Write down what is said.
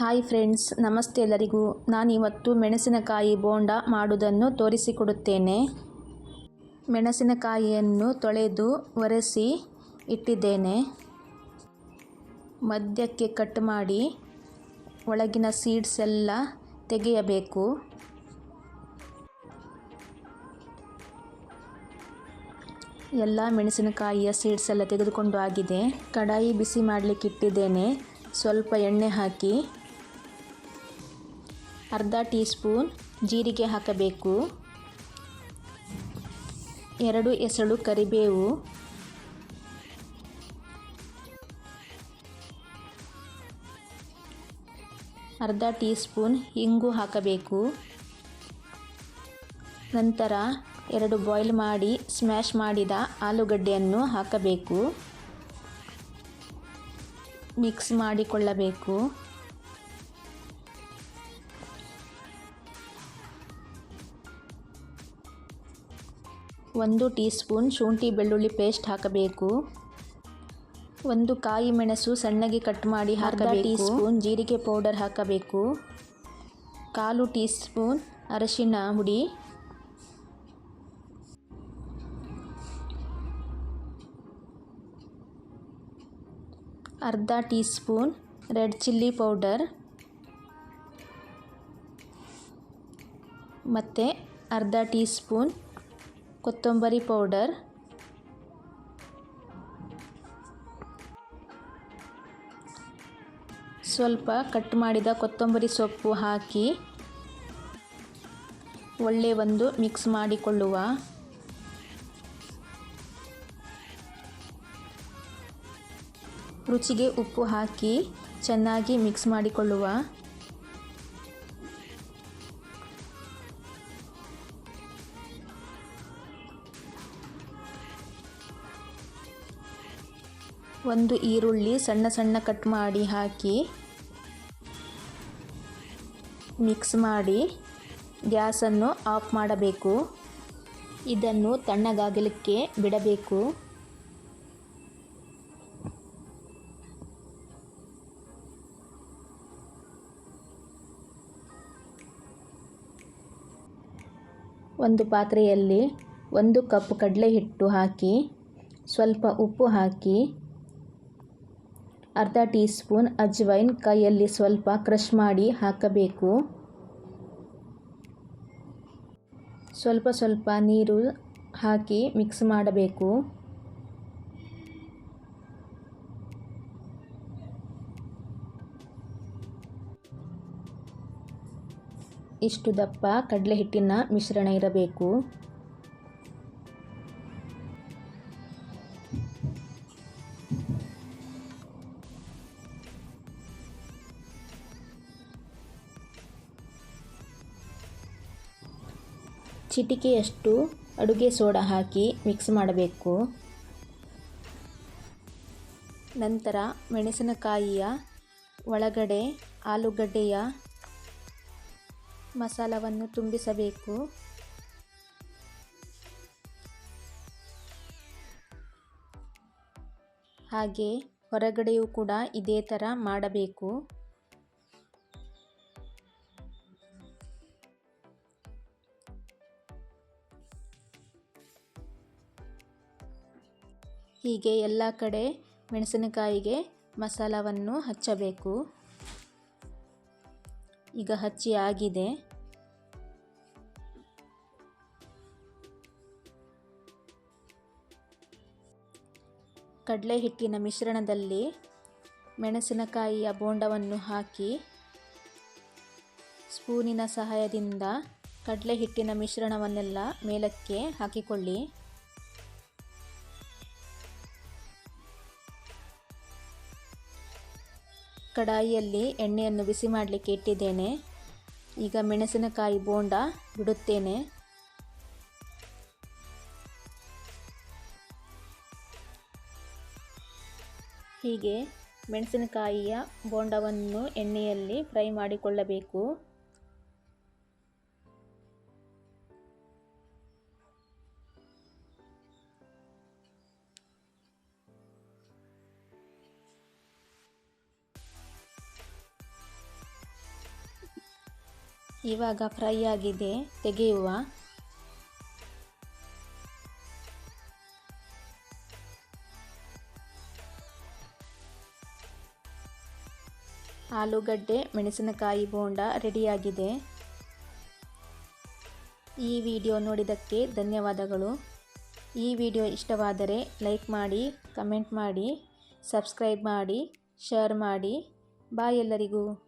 Hi friends ನಮಸ್ತೆ ಎಲ್ಲರಿಗೂ. ನಾನಿವತ್ತು ಮೆಣಸಿನಕಾಯಿ ಬೋಂಡ ಮಾಡುವುದನ್ನು ತೋರಿಸಿಕೊಡುತ್ತೇನೆ. ಮೆಣಸಿನಕಾಯಿಯನ್ನು ತೊಳೆದು ಒರೆಸಿ ಇಟ್ಟಿದ್ದೇನೆ. ಮಧ್ಯಕ್ಕೆ ಕಟ್ ಮಾಡಿ ಒಳಗಿನ ಸೀಡ್ಸ್ ಎಲ್ಲ ತೆಗೆಯಬೇಕು. ಎಲ್ಲ ಮೆಣಸಿನಕಾಯಿಯ ಸೀಡ್ಸ್ ಎಲ್ಲ ತೆಗೆದುಕೊಂಡು ಆಗಿದೆ. ಕಡಾಯಿ ಬಿಸಿ ಮಾಡಲಿಕ್ಕೆ ಇಟ್ಟಿದ್ದೇನೆ. ಸ್ವಲ್ಪ ಎಣ್ಣೆ ಹಾಕಿ. ಅರ್ಧ ಟೀ ಸ್ಪೂನ್ ಜೀರಿಗೆ ಹಾಕಬೇಕು. ಎರಡು ಎಸಳು ಕರಿಬೇವು. ಅರ್ಧ ಟೀ ಸ್ಪೂನ್ ಇಂಗು ಹಾಕಬೇಕು. ನಂತರ ಎರಡು ಬಾಯ್ಲ್ ಮಾಡಿ ಸ್ಮ್ಯಾಶ್ ಮಾಡಿದ ಆಲೂಗಡ್ಡೆಯನ್ನು ಹಾಕಬೇಕು. ಮಿಕ್ಸ್ ಮಾಡಿಕೊಳ್ಳಬೇಕು. ಒಂದು ಟೀ ಸ್ಪೂನ್ ಶುಂಠಿ ಬೆಳ್ಳುಳ್ಳಿ ಪೇಸ್ಟ್ ಹಾಕಬೇಕು. ಒಂದು ಕಾಯಿ ಮೆಣಸು ಸಣ್ಣಗೆ ಕಟ್ ಮಾಡಿ ಹಾಕಬೇಕು. ಟೀ ಸ್ಪೂನ್ ಜೀರಿಗೆ ಪೌಡರ್ ಹಾಕಬೇಕು. ಕಾಲು ಟೀ ಸ್ಪೂನ್ ಅರಶಿನ ಹುಡಿ. ಅರ್ಧ tea spoon red chilli powder. ಮತ್ತು ಅರ್ಧ ಟೀ ಸ್ಪೂನ್ ಕೊತ್ತಂಬರಿ ಪೌಡರ್. ಸ್ವಲ್ಪ ಕಟ್ ಮಾಡಿದ ಕೊತ್ತಂಬರಿ ಸೊಪ್ಪು ಹಾಕಿ ಒಳ್ಳೆ ಒಂದು ಮಿಕ್ಸ್ ಮಾಡಿಕೊಳ್ಳುವ. ರುಚಿಗೆ ಉಪ್ಪು ಹಾಕಿ ಚೆನ್ನಾಗಿ ಮಿಕ್ಸ್ ಮಾಡಿಕೊಳ್ಳುವ. ಒಂದು ಈರುಳ್ಳಿ ಸಣ್ಣ ಸಣ್ಣ ಕಟ್ ಮಾಡಿ ಹಾಕಿ ಮಿಕ್ಸ್ ಮಾಡಿ ಗ್ಯಾಸನ್ನು ಆಫ್ ಮಾಡಬೇಕು. ಇದನ್ನು ತಣ್ಣಗಾಗಲಿಕ್ಕೆ ಬಿಡಬೇಕು. ಒಂದು ಪಾತ್ರೆಯಲ್ಲಿ ಒಂದು ಕಪ್ ಕಡಲೆ ಹಿಟ್ಟು ಹಾಕಿ, ಸ್ವಲ್ಪ ಉಪ್ಪು ಹಾಕಿ ಅರ್ಧ ಟೀ ಸ್ಪೂನ್ ಅಜ್ವೈನ್ ಕೈಯಲ್ಲಿ ಸ್ವಲ್ಪ ಕ್ರಷ್ ಮಾಡಿ ಹಾಕಬೇಕು. ಸ್ವಲ್ಪ ಸ್ವಲ್ಪ ನೀರು ಹಾಕಿ ಮಿಕ್ಸ್ ಮಾಡಬೇಕು. ಇಷ್ಟು ದಪ್ಪ ಕಡಲೆ ಹಿಟ್ಟಿನ ಮಿಶ್ರಣ ಇರಬೇಕು. ಚಿಟಿಕೆಯಷ್ಟು ಅಡುಗೆ ಸೋಡಾ ಹಾಕಿ ಮಿಕ್ಸ್ ಮಾಡಬೇಕು. ನಂತರ ಮೆಣಸಿನಕಾಯಿಯ ಒಳಗಡೆ ಆಲೂಗಡ್ಡೆಯ ಮಸಾಲವನ್ನು ತುಂಬಿಸಬೇಕು. ಹಾಗೆ ಹೊರಗಡೆಯೂ ಕೂಡ ಇದೇ ಥರ ಮಾಡಬೇಕು. ಹೀಗೆ ಎಲ್ಲ ಕಡೆ ಮೆಣಸಿನಕಾಯಿಗೆ ಮಸಾಲವನ್ನು ಹಚ್ಚಬೇಕು. ಈಗ ಹಚ್ಚಿ ಆಗಿದೆ. ಕಡಲೆ ಹಿಟ್ಟಿನ ಮಿಶ್ರಣದಲ್ಲಿ ಮೆಣಸಿನಕಾಯಿಯ ಬೋಂಡವನ್ನು ಹಾಕಿ ಸ್ಪೂನಿನ ಸಹಾಯದಿಂದ ಕಡಲೆ ಹಿಟ್ಟಿನ ಮಿಶ್ರಣವನ್ನೆಲ್ಲ ಮೇಲಕ್ಕೆ ಹಾಕಿಕೊಳ್ಳಿ. ಕಡಾಯಿಯಲ್ಲಿ ಎಣ್ಣೆಯನ್ನು ಬಿಸಿ ಮಾಡಲಿಕ್ಕೆ ಇಟ್ಟಿದ್ದೇನೆ. ಈಗ ಮೆಣಸಿನಕಾಯಿ ಬೋಂಡ ಬಿಡುತ್ತೇನೆ. ಹೀಗೆ ಮೆಣಸಿನಕಾಯಿಯ ಬೋಂಡವನ್ನು ಎಣ್ಣೆಯಲ್ಲಿ ಫ್ರೈ ಮಾಡಿಕೊಳ್ಳಬೇಕು. ಇವಾಗ ಫ್ರೈ ಆಗಿದೆ, ತೆಗೆಯುವ. ಆಲೂಗಡ್ಡೆ, ಮೆಣಸಿನಕಾಯಿ ಬೋಂಡ ರೆಡಿಯಾಗಿದೆ. ಈ ವಿಡಿಯೋ ನೋಡಿದ್ದಕ್ಕೆ ಧನ್ಯವಾದಗಳು. ಈ ವಿಡಿಯೋ ಇಷ್ಟವಾದರೆ ಲೈಕ್ ಮಾಡಿ, ಕಮೆಂಟ್ ಮಾಡಿ, ಸಬ್ಸ್ಕ್ರೈಬ್ ಮಾಡಿ, ಶೇರ್ ಮಾಡಿ. ಬಾಯ್ ಎಲ್ಲರಿಗೂ.